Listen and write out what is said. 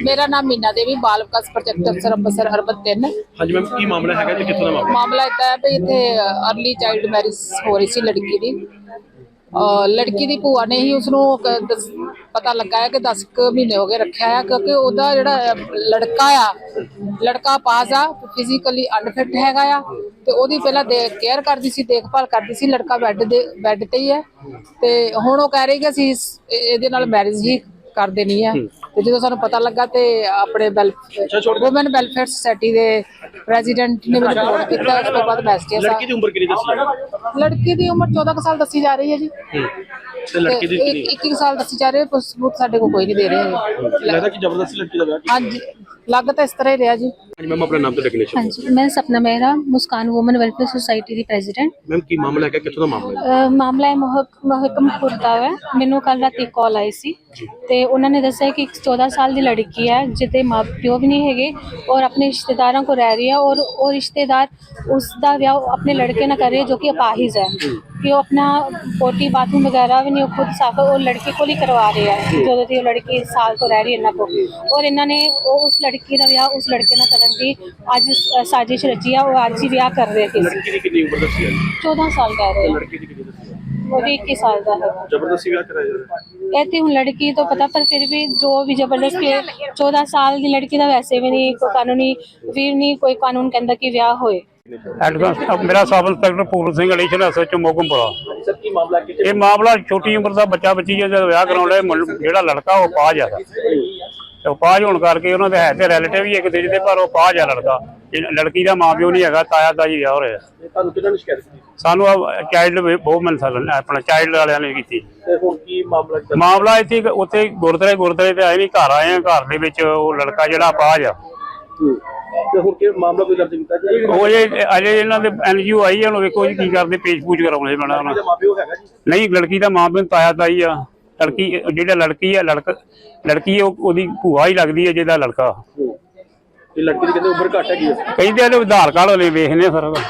ਮੇਰਾ ਨਾਮ ਮੀਨਾ ਦੇਵੀ ਬਾਲ ਵਿਕਾਸ ਪ੍ਰੋਜੈਕਟ ਅਫਸਰ ਅੰਮ੍ਰਿਤਸਰ ਅਰਬਨ 3 ਹਾਂਜੀ ਮੈਮ ਕੀ ਮਾਮਲਾ ਹੈਗਾ ਤੇ ਕਿੱਥੋਂ ਦਾ ਮਾਮਲਾ? ਮਾਮਲਾ ਇਦਾਂ ਹੈ ਵੀ ਇੱਥੇ ਅਰਲੀ ਚਾਈਲਡ ਮੈਰਿਜ ਹੋ ਰਹੀ ਸੀ ਲੜਕੀ ਦੀ। ਅਹ ਲੜਕੀ ਦੀ ਭੂਆ ਨੇ ਹੀ ਉਸਨੂੰ ਕ- ਦਸ- ਪਤਾ ਲੱਗਾ ਹੈ ਕਿ 10 ਕੁ ਮਹੀਨੇ ਹੋ ਗਏ ਰੱਖਿਆ ਆ ਕਿਉਂਕਿ ਉਹਦਾ ਜਿਹੜਾ ਅਹ, ਲੜਕਾ ਆ ਲੜਕਾ ਪਾਸ ਆ ਫਿਜ਼ੀਕਲੀ ਅਨਫਿਟ ਹੈਗਾ ਆ ਤੇ ਉਹਦੀ ਪਹਿਲਾਂ ਦੇ ਕੇਅਰ ਕਰਦੀ ਸੀ ਦੇਖਭਾਲ ਕਰਦੀ ਸੀ ਲੜਕਾ ਬੈੱਡ ਦੇ ਬੈੱਡ ਤੇ ਹੀ ਹੈ ਤੇ ਹੁਣ ਉਹ ਕਹਿ ਰਹੀ ਕਿ ਅਸੀਂ ਇਸ- ਇਹ- ਇਹਦੇ ਨਾਲ ਮੈਰਿਜ ਹੀ ਕਰ ਦੇਣੀ ਹੈ। ਤੇ ਜਦੋਂ ਸਾਨੂੰ ਪਤਾ ਲੱਗਾ ਤੇ ਆਪਣੇ ਵੂਮਨ ਵੈਲਫੇਅਰ ਸੁਸਾਇਟੀ ਦੇ ਪ੍ਰੈਜ਼ੀਡੈਂਟ ਨੇ ਮੈਨੂੰ ਫੋਨ ਕੀਤਾ ਉਸ ਤੋਂ ਬਾਅਦ ਮੈਸੇਜ ਲੜਕੀ ਦੀ ਉਮਰ ਕਿੰਨੀ ਦੱਸੀ? ਲੜਕੀ ਦੀ ਉਮਰ 14 ਕੁ ਸਾਲ ਦੱਸੀ ਜਾ ਰਹੀ ਹੈ ਜੀ। ਤੇ ਲੜਕੀ ਦੀ ਕਿੰਨੀ 21 ਸਾਲ ਦੱਸੀ ਜਾ ਰਹੀ ਹੈ ਪਰ ਸਬੂਤ ਸਾਡੇ ਕੋਲ ਕੋਈ ਨਹੀਂ ਦੇ ਰਹੇ ਹੈਗੇ। ਲੱਗਦਾ ਕਿ ਜ਼ਬਰਦਸਤੀ ਲੜਕੀ ਦਾ ਵਿਆਹ ਕੀਤਾ ਹਾਂਜੀ ਲੱਗ ਤਾਂ ਇਸ ਤਰ੍ਹਾਂ ਹੀ ਰਿਹਾ ਜੀ। ਹਾਂਜੀ ਮੈਮ ਆਪਣਾ ਨਾਮ ਤੇ ਡੈਕਲੇਸ਼ਨ ਹਾਂਜੀ ਮੈਂ Sapna Mehra Muskan woman welfare society ਦੀ ਪ੍ਰੈਜ਼ੀਡੈਂਟ ਮੈਮ ਕੀ ਮਾਮਲਾ ਹੈਗਾ? ਕਿੱਥੋਂ ਦਾ ਮਾਮਲਾ ਹੈ? ਮਾਮਲਾ ਹੈ ਮਹਕ- ਮਹਕਮਪੁਰ ਦਾ ਹੈ। ਮੈਨੂੰ ਕੱਲ ਰਾਤੀ ਕਾਲ ਆਈ ਸੀ ਤੇ ਉਹਨਾਂ ਨੇ ਦੱਸਿਆ ਕਿ ਇੱਕ 14 ਸਾਲ ਦੀ ਲੜਕੀ ਹੈ ਜਿਹਦੇ ਮਾਪਿਓ ਵੀ ਨਹੀਂ ਹੈਗੇ ਔਰ ਆਪਣੇ ਰਿਸ਼ਤੇਦਾਰਾਂ ਕੋ ਰਹਿ ਰਹੀ ਹੈ ਔਰ ਉਹ ਰਿਸ਼ਤੇਦਾਰ ਉਸ ਦਾ ਵਿਆਹ ਆਪਣੇ ਲੜਕੇ ਨਾਲ ਕਰ ਰਹੀ ਹੈ ਜੋ ਕਿ ਅਪਾਹਿਜ ਹੈ। ਕਿ ਉਹ ਆਪਣਾ ਪੋਟੀ ਬਾਥਰੂਮ ਵਗੈਰਾ ਵੀ ਨਹੀਂ ਉਹ ਖੁਦ ਸਾਫ਼ ਉਹ ਲੜਕੀ ਕੋਲ ਹੀ ਕਰਵਾ ਰਿਹਾ ਹੈ ਜਦੋਂ ਦੀ ਉਹ ਲੜਕੀ ਸਾਲ ਤੋਂ ਰਹਿ ਰਹੀ ਇਹਨਾਂ ਕੋਲ। ਔਰ ਇਹਨਾਂ ਨੇ ਉਹ ਉਸ ਲੜਕੀ ਦਾ ਵਿਆਹ ਉਸ ਲੜਕੇ ਨਾਲ ਕਰਨ ਦੀ ਅੱਜ ਸਾਜ਼ਿਸ਼ ਰਚੀ ਆ ਉਹ ਅੱਜ ਹੀ ਵਿਆਹ ਕਰ ਰਹੇ ਸੀ ਲੜਕੀ ਦੀ ਕਿੰਨੀ ਉਮਰ ਦੱਸੀ ਹੈ 14 ਸਾਲ ਕਹਿ ਰਹੇ ਆ। ਲੜਕੀ ਦੀ ਕਿੰਨੀ ਦੱਸੀ ਹੈ ਉਹ ਵੀ 21 ਸਾਲ ਦਾ ਹੈ। ਜ਼ਬਰਦਸਤੀ ਵਿਆਹ ਕਰਾਇਆ ਜਾ ਰਿਹਾ? ਹੈ ਇਹ ਤੇ ਹੁਣ ਲੜਕੀ ਤੋਂ ਪਤਾ ਪਰ ਫਿਰ ਵੀ ਜੋ ਵੀ ਜ਼ਬਰਦਸਤੀ ਹੈ 14 ਸਾਲ ਦੀ ਲੜਕੀ ਦਾ ਵੈਸੇ ਵੀ ਨਹੀਂ ਕੋਈ ਕਾਨੂੰਨੀ ਵੀ ਨਹੀਂ ਕੋਈ ਕਾਨੂੰਨ ਕਹਿੰਦਾ ਕਿ ਵਿਆਹ ਹੋਏ। ਐਡਵਾਂਸ ਮੇਰਾ ਸਬ ਇੰਸਪੈਕਟਰ ਪੂਰਨ ਸਿੰਘ ਅਲੀਸ਼ਨ ਐਸਐਚਓ ਮੋਗਮਪੁਰਾ। ਸਰ ਕੀ ਮਾਮਲਾ ਕਿ ਇਹ ਮਾਮਲਾ ਛੋਟੀ ਉਮਰ ਦਾ ਬੱਚਾ ਬੱਚੀ ਜਿਹਦਾ ਵਿਆਹ ਕਰਾਉਣ ਜਿਹੜਾ ਲੜਕਾ ਉਹ ਪਾਜ ਆ ਤੇ ਪਾਜ ਹੋਣ ਕਰਕੇ ਉਹਨਾਂ ਦੇ ਹੈ ਤੇ ਰਿਲੇਟਿਵ ਹੀ ਇੱਕ ਦੂਜੇ ਦੇ ਪਰ ਉਹ ਪਾਜ ਆ ਲੜਕਾ। ਲੜਕੀ ਦਾ ਮਾਂ ਪਿਓ ਨਹੀਂ ਹੈਗਾ ਤਾਇਆ ਵਿਆਹ ਹੋ ਰਿਹਾ ਤੁਹਾਨੂੰ ਕਿਹਨਾਂ ਨੇ ਸ਼ਿਕਾਇਤ ਕੀਤੀ? ਸਾਨੂੰ ਚਾਈਲਡ ਸਕਦਾ ਆਪਣਾ ਚਾਈਲਡ ਵਾਲਿਆਂ ਨੇ ਕੀਤੀ। ਤੇ ਹੁਣ ਕੀ ਮਾਮਲਾ ਇੱਥੇ ਉੱਥੇ ਗੁਰਦੁਆਰੇ ਗੁਰਦੁਆਰੇ ਤੇ ਆਏ ਵੀ ਘਰ ਆਏ ਆ ਘਰ ਦੇ ਵਿੱਚ ਉਹ ਲੜਕਾ ਜਿਹੜਾ ਪਾਜ ਆ। ਤੇ ਹੁਣ ਕੀ ਮਾਮਲਾ ਕੋਈ ਦਰਜ ਕੀਤਾ ਜੀ ਉਹ ਜੇ ਅਜੇ ਇਹਨਾਂ ਦੇ ਐਨਜੀਓ ਆਈ ਆ ਹੁਣ ਵੇਖੋ ਜੀ ਕੀ ਕਰਦੇ ਪੇਸ਼ ਪੂਛ ਕਰਾਉਣੇ ਪੈਣਾ ਉਹਨਾਂ ਇਹਦਾ ਮਾਪਿਓ ਹੈਗਾ ਜੀ? ਨਹੀਂ ਲੜਕੀ ਦਾ ਮਾਂ ਪਿਓ ਤਾਇਆ ਤਾਈ ਆ। ਲੜਕੀ ਜਿਹੜਾ ਲੜਕੀ ਆ ਲੜਕ ਲੜਕੀ ਉਹ ਉਹਦੀ ਭੂਆ ਹੀ ਲੱਗਦੀ ਹੈ ਜਿਹਦਾ ਲੜਕਾ। ਤੇ ਲੜਕੀ ਦੀ ਕਹਿੰਦੇ ਉਮਰ ਘੱਟ ਹੈਗੀ ਹੈ ਕਹਿੰਦੇ ਆ ਆਧਾਰ ਕਾਰਡ ਵਾਲੇ ਵੇਖਨੇ ਆ ਸਾਰਾ ਕੁਛ।